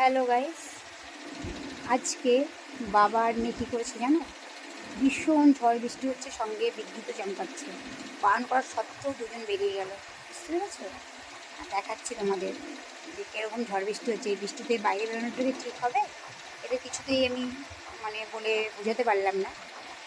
Hello guys আজকে বাবার মেয়ে কী করেছে জানো? ভীষণ ঝড় বৃষ্টি হচ্ছে, সঙ্গে বিদ্যুৎ চমকাচ্ছে বারণ করার সত্ত্বেও দুজন বেরিয়ে গেল। বুঝতে পেরেছ? আর দেখাচ্ছি তোমাদের যে কীরকম ঝড় বৃষ্টি হচ্ছে। এই বৃষ্টিতে বাইরে বেরোনোটা ঠিক হবে? এটা কিছুতেই আমি মানে বলে বোঝাতে পারলাম না।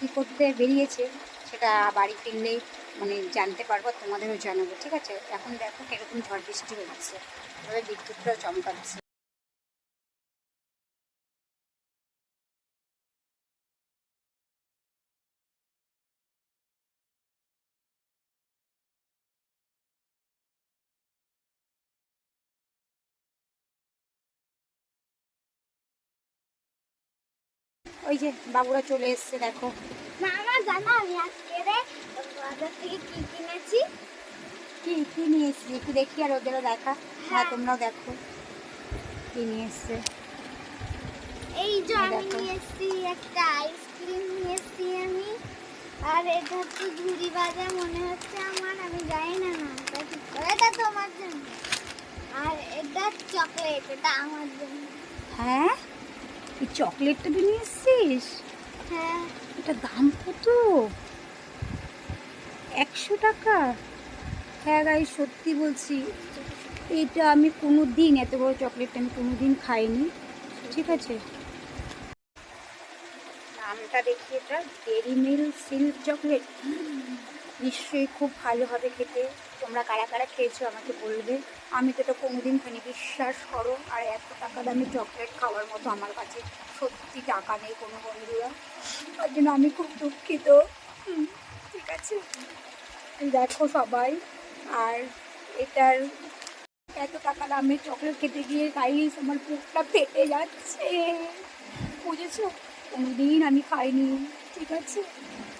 কী করতে বেরিয়েছে সেটা বাড়ি ফিরলেই মানে জানতে পারব আর তোমাদেরও জানাব। ঠিক আছে? এখন দেখো কীরকম ঝড় বৃষ্টি হচ্ছে। তবে বিদ্যুৎটাও চমকাচ্ছে ওই যে বাবুরা চলে এসছে দেখো। আমার জানা আমি আজকে রে বাজার থেকে কি কিনেছি? কি কি নিয়ে এসছি একটু দেখি আর ওদেরও দেখা। হ্যাঁ তোমরাও দেখো কি নিয়ে এসছে। এই যে আমি। নিয়ে এসেছি একটা আইসক্রিম নিয়ে এসেছি আমি। আর এটা হচ্ছে ঝুড়ি বাজা মনে হচ্ছে আমার আমি জানি না না এটা ঠিক করে এটা তোমার জন্য। আর এটা চকলেট এটা আমার জন্য। হ্যাঁ? এই চকলেটটা তুই নিয়ে এসছিস? হ্যাঁ। এটা দাম কত? একশো টাকা? হ্যাঁ গাই সত্যি বলছি। এটা আমি কোনো দিন এত বড় চকলেটটা আমি কোনো দিন খাইনি। ঠিক আছে। নামটা দেখি এটা ডেরি মিল সিল্ক চকলেট নিশ্চয়ই খুব ভালো হবে খেতে। তোমরা কারা কারা খেয়েছো আমাকে বলবে। আমি তো এটা কোনোদিন খাইনি। বিশ্বাস করো, আর এত টাকা দামি চকলেট খাওয়ার মতো আমার কাছে সত্যি টাকা নেই কোনো বন্ধুরা। তার জন্য আমি খুব দুঃখিত। ঠিক আছে। দেখো সবাই, আর এটার এত টাকা দামে চকলেট খেতে গিয়ে গাইস আমার বুকটা ফেটে যাচ্ছে। বুঝেছ? কোনোদিন আমি খাইনি, ঠিক আছে?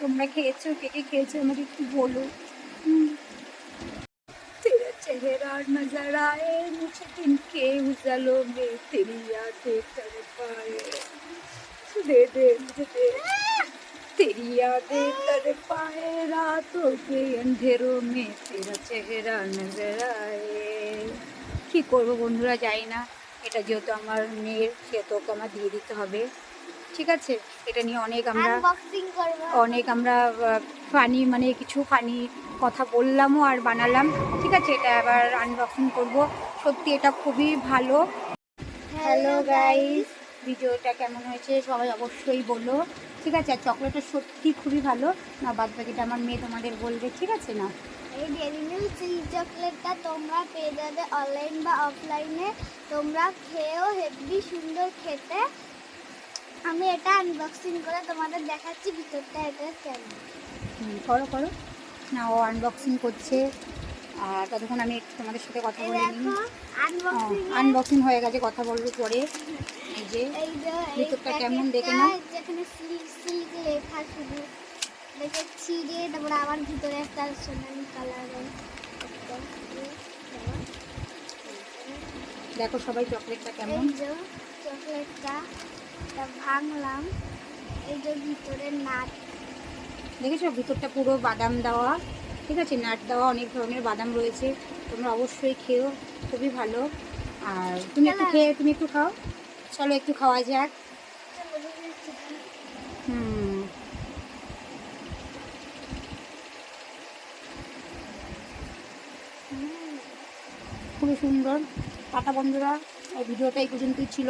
তোমরা খেয়েছো কে কে খেয়েছো আমাকে একটু বলো হুম। तेरा चेहरा नजर आए मुझे दिन के उजालों में तेरी यादें कर पाए दे दे मुझे दे तेरी यादें कर पाए रातों के अंधेरों में तेरा चेहरा नजर आए কি করবো বন্ধুরা যাই না এটা যেহেতু আমার মেয়ের সেহেতু ওকে আমার দিয়ে দিতে হবে ঠিক আছে এটা নিয়ে অনেক আমরা অনেক আমরা ফানি মানে কিছু ফানি কথা বললামও আর বানালাম। ঠিক আছে এটা আবার আনবক্সিং করব। সত্যি এটা খুবই ভালো। হ্যালো গাইস ভিডিওটা কেমন হয়েছে সবাই অবশ্যই বলো। ঠিক আছে আর চকলেটটা সত্যি খুবই ভালো। না বাদ বাকিটা আমার মেয়ে তোমাদের বলবে ঠিক আছে না? এই ডেরি মিল্ক চিলি চকলেটটা তোমরা পেয়ে যাবে অনলাইন বা অফলাইনে তোমরা খেয়েও হেভি সুন্দর খেতে। আমি এটা আনবক্সিং করে তোমাদের দেখাচ্ছি ভিতরটা এটা কেমন। করো করো। না ও আনবক্সিং করছে। আর ততক্ষণ আমি একটু তোমাদের সাথে কথা বলে নিই। আনবক্সিং হয়ে গেছে কথা বলব পরে। এই যে ভিতরটা কেমন দেখে নাও। যেখানে সিল্ক সিল্ক লেখা শুধু। দেখে ছিঁড়ে তারপরে আবার ভিতরে একটা সোনালি কালারের। দেখো সবাই চকলেটটা কেমন। চকলেটটা। ভাঙলাম, এই যে ভিতরে নাট। দেখেছ? ভিতরটা পুরো বাদাম দেওয়া, ঠিক আছে? নাট দেওয়া, অনেক ধরনের বাদাম রয়েছে। তোমরা অবশ্যই খেও, খুবই ভালো। আর তুমি একটু খেয়ে, তুমি একটু খাও। চলো একটু খাওয়া যাক। খুবই সুন্দর। টাটা বন্ধুরা ভিডিওটা এই পর্যন্তই ছিল।